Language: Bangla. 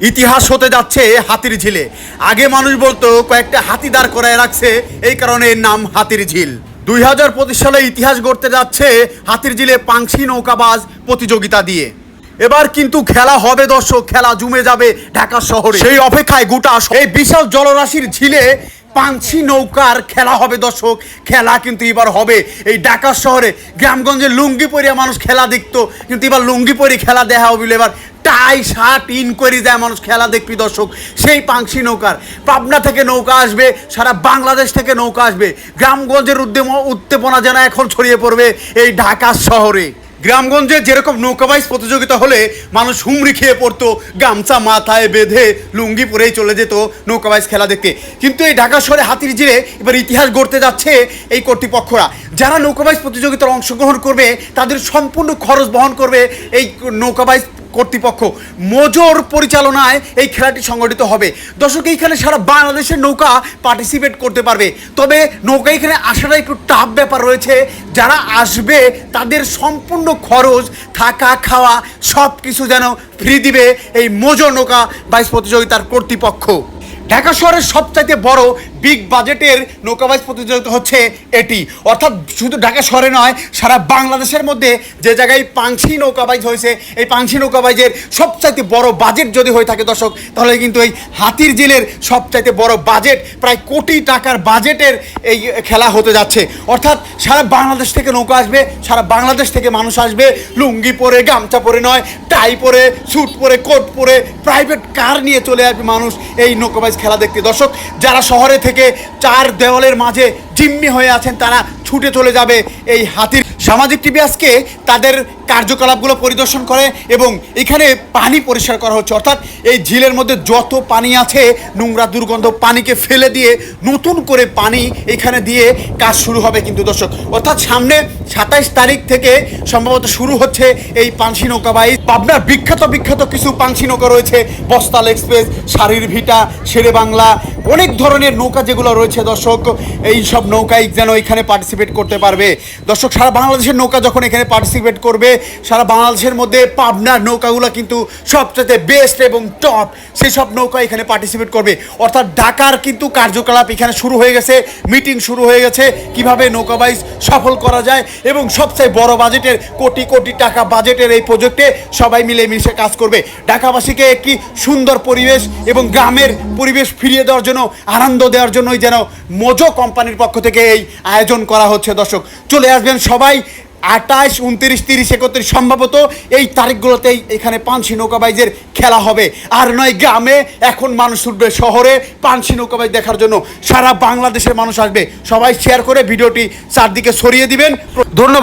ইতিহাস হতে যাচ্ছে হাতির ঝিলে। আগে মানুষ বলতো, কয়েকটা হাতি দাঁড় করায় রাখছে, এই কারণে এর নাম হাতির ঝিল। দুই হাজার পঁচিশ সালে ইতিহাস গড়তে যাচ্ছে হাতির ঝিলে পাংশি নৌকাবাজ প্রতিযোগিতা দিয়ে। এবার কিন্তু খেলা হবে দর্শক, খেলা জুমে যাবে ঢাকা শহরে। সেই অপেক্ষায় গোটা এই বিশাল জলরাশির ঝিলে পাঞ্ছি নৌকার খেলা হবে দর্শক, খেলা কিন্তু এবার হবে। এই ঢাকা শহরে, গ্রামগঞ্জে লুঙ্গি পরিয়া মানুষ খেলা দেখতো, কিন্তু এবার লুঙ্গি পরি খেলা দেখা হবে এবার টাই শার্ট ইন করে দেয় মানুষ খেলা দেখবি দর্শক। সেই পাংশি নৌকার। পাবনা থেকে নৌকা আসবে, সারা বাংলাদেশ থেকে নৌকা আসবে। গ্রামগঞ্জের উদ্যম উদ্দীপনা যেন এখন ছড়িয়ে পড়বে এই ঢাকা শহরে। গ্রামগঞ্জে যেরকম নৌকাবাইজ প্রতিযোগিতা হলে মানুষ হুমড়ি খেয়ে পড়তো, গামছা মাথায় বেঁধে লুঙ্গি পরেই চলে যেত নৌকাবাইজ খেলা দেখতে। কিন্তু এই ঢাকা শহরে হাতির জিরে এবার ইতিহাস গড়তে যাচ্ছে এই কর্তৃপক্ষরা। যারা নৌকাবাইজ প্রতিযোগিতার অংশগ্রহণ করবে, তাদের সম্পূর্ণ খরচ বহন করবে এই নৌকাবাইজ কর্তৃপক্ষ মোজোর পরিচালনায় এই খেলাটি সংগঠিত হবে। দর্শক, এইখানে সারা বাংলাদেশের নৌকা পার্টিসিপেট করতে পারবে। তবে নৌকা এখানে আসাটা একটু টাফ ব্যাপার রয়েছে। যারা আসবে, তাদের সম্পূর্ণ খরচ, থাকা, খাওয়া সব কিছু যেন ফ্রি দিবে এই মোজো নৌকা বাইশ প্রতিযোগিতার কর্তৃপক্ষ। ঢাকা শহরের সবচাইতে বড় বিগ বাজেটের নৌকাবাইজ প্রতিযোগিতা হচ্ছে এটি। অর্থাৎ শুধু ঢাকা শহরে নয়, সারা বাংলাদেশের মধ্যে যে জায়গায় পাংশি নৌকাবাইজ হয়েছে, এই পাংশি নৌকাবাইজের সবচাইতে বড় বাজেট যদি হয়ে থাকে দর্শক, তাহলে কিন্তু এই হাতির জেলের সবচাইতে বড় বাজেট প্রায় কোটি টাকার বাজেটের এই খেলা হতে যাচ্ছে। অর্থাৎ সারা বাংলাদেশ থেকে নৌকা আসবে, সারা বাংলাদেশ থেকে মানুষ আসবে। লুঙ্গি পরে, গামছা পরে নয় টাই পরে স্যুট পরে কোট পরে প্রাইভেট কার নিয়ে চলে আসবে মানুষ এই নৌকাবাইজ খেলা দেখতে। দর্শক, যারা শহরে থেকে চার দেওয়ালের মাঝে জিম্মি হয়ে আছেন, তারা ছুটে চলে যাবে এই হাতির সামাজিক টিভি আজকে তাদের কার্যকলাপগুলো পরিদর্শন করে এবং এখানে পানি পরিষ্কার করা হচ্ছে। অর্থাৎ এই ঝিলের মধ্যে যত পানি আছে, নোংরা দুর্গন্ধ পানিকে ফেলে দিয়ে নতুন করে পানি এখানে দিয়ে কাজ শুরু হবে কিন্তু দর্শক। অর্থাৎ সামনে সাতাইশ তারিখ থেকে সম্ভবত শুরু হচ্ছে এই পাংশি নৌকা বাইচ পাবনার বিখ্যাত বিখ্যাত কিছু পাংশি নৌকা রয়েছে। বস্তাল এক্সপ্রেস শাড়ির ভিটা, শেরে বাংলা, অনেক ধরনের নৌকা যেগুলো রয়েছে দর্শক, এই সব নৌকায় যেন এখানে পার্টিসিপেট করতে পারবে। দর্শক, সারা বাংলাদেশের নৌকা যখন এখানে পার্টিসিপেট করবে, সারা বাংলাদেশের মধ্যে পাবনার নৌকাগুলো কিন্তু সবচেয়ে বেস্ট এবং টপ সেই সব নৌকা এখানে পার্টিসিপেট করবে। অর্থাৎ ঢাকার কিন্তু কার্যকলাপ এখানে শুরু হয়ে গেছে মিটিং শুরু হয়ে গেছে, কীভাবে নৌকাবাইজ সফল করা যায় এবং সবচেয়ে বড় বাজেটের কোটি কোটি টাকা বাজেটের এই প্রজেক্টে সবাই মিলে মিশে কাজ করবে। ঢাকাবাসীকে একটি সুন্দর পরিবেশ এবং গ্রামের পরিবেশ ফিরিয়ে দেওয়ার জন্য, আনন্দ দেওয়ার জন্যই যেন মোজো কোম্পানির পক্ষ থেকে এই আয়োজন করা হচ্ছে। দর্শক, চলে আসবেন সবাই আঠাশ, উনত্রিশ, তিরিশ, একত্রিশ সম্ভবত এই তারিখগুলোতেই এখানে পানসি নৌকাবাইজের খেলা হবে। আর নয়, গ্রামে এখন মানুষ উঠবে শহরে পানসি নৌকাবাইজ দেখার জন্য। সারা বাংলাদেশের মানুষ আসবে। সবাই শেয়ার করে ভিডিওটি চারদিকে সরিয়ে দিবেন। ধন্যবাদ।